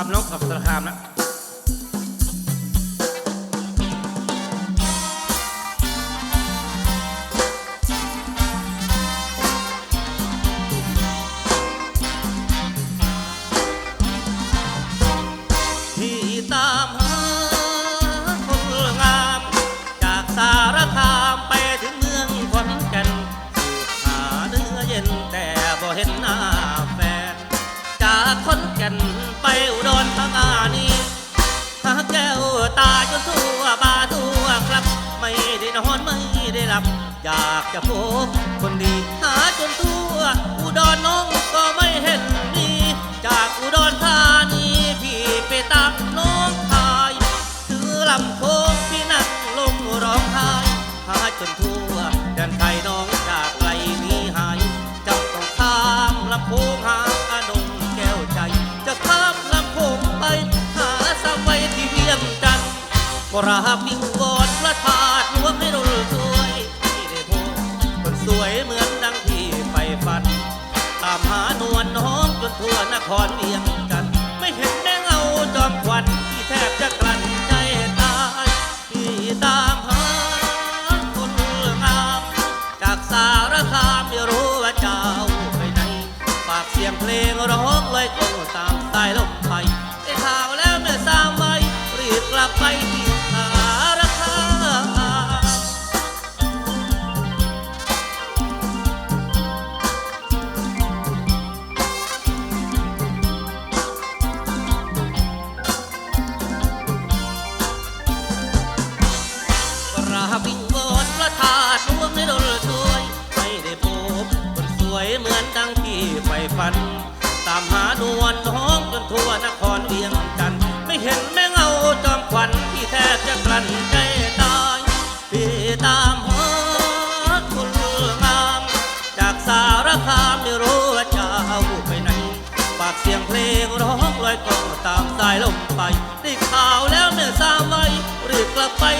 ามน้องขับสารคามนะที่ตามหาคนงามจากสารคามไปถึงเมืองากจะพบคนดีหาจนทั่ว อุดรน้องก็ไม่เห็นมีจากอุดรธานีพี่ไปตามน้องชายถือลำโพงพี่นั่งลงร้องไห้หาจนทั่วแดนไทยน้องจากไกลนี้หายจ้าต้องข้ามลำโพงหาอนงแก้วใจ จะข้ามลำโพงไป หาสาวไว้ที่เวียงจันทร์กราบวิงวอนามหานวลน้องจนทั่วนครเวียงจันไม่เห็นแดงเอาจอมควันที่แทบจะกลั้นใจตายที่ตามหาคนงามจากสารคามไม่รู้ว่าเจ้าไปไหนฝากเสียงเพลงร้องเลยคงตาม วยเหมือนดังที่ใฝ่ฝัน ตามหานวลน้องจนทั่วนครเวียงจันทร์ไม่เห็นแม่เงาจอมขวัญที่แทบจะกลั้นใจตายพี่ตามหาคนงาม จากสารคามไม่รู้ว่าเจ้าไปไหนฝากเสียงเพลงร้องลอยกองตามสายลมไปได้ข่าวแล้วแม่สาวไว้รีบกลับไปที่สา